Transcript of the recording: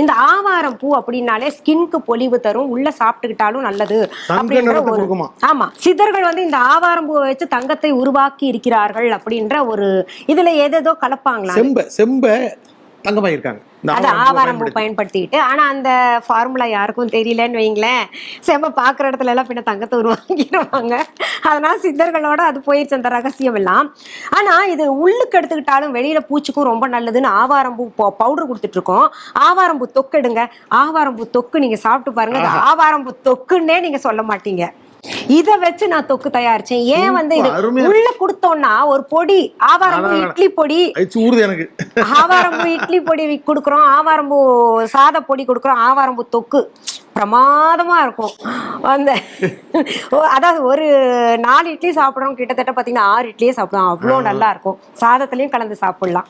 இந்த ஆவாரம் பூ அப்படின்னாலே ஸ்கின்க்கு பொலிவு தரும் உள்ள சாப்பிட்டுக்கிட்டாலும் நல்லது அப்படின்ற ஒரு ஆமா. சித்தர்கள் வந்து இந்த ஆவாரம் பூவை வச்சு தங்கத்தை உருவாக்கி இருக்கிறார்கள் அப்படின்ற ஒரு இதுல ஏதேதோ கலப்பாங்களா செம்ப செம்ப தங்கமாயிருக்காங்க. அது ஆவாரம். பயன்படுத்திட்டு ஆனா அந்த ஃபார்முலா யாருக்கும் தெரியலன்னு வைங்களேன். செம்ம பாக்குற இடத்துல எல்லாம் பின்ன தங்கத்தை உருவாக்கிடுவாங்க அதனால சித்தர்களோட அது போயிருச்சு அந்த ரகசியம் எல்லாம். ஆனா இது உள்ளுக்கு எடுத்துக்கிட்டாலும் வெளியில பூச்சிக்கும் ரொம்ப நல்லதுன்னு ஆவாரம் பூ பவுடர் கொடுத்துட்டு இருக்கோம் ஆவாரம் பூ தொக்கு எடுங்க. ஆவாரம் பூ தொக்கு நீங்க சாப்பிட்டு பாருங்க. அது ஆவாரம் பூ தொக்குன்னே நீங்க சொல்ல மாட்டீங்க. இத வச்சு நான் தொக்கு தயாரிச்சேன். ஏன் வந்து இது உள்ள கொடுத்தோம்னா ஒரு பொடி ஆவாரம் பூ அதான், இட்லி பொடி. எனக்கு. ஆவாரம்பூ இட்லி பொடி கொடுக்குறோம். ஆவாரம்பூ சாத பொடி கொடுக்குறோம். ஆவாரம்பூ தொக்கு. பிரமாதமா இருக்கும். அந்த அதாவது ஒரு நாலு இட்லி சாப்பிட்றோம். கிட்டத்தட்ட பார்த்தீங்கன்னா ஆறு இட்லியே சாப்பிடுவோம். அவ்வளோ நல்லா இருக்கும். சாதத்துலயும் கலந்து சாப்பிடலாம்.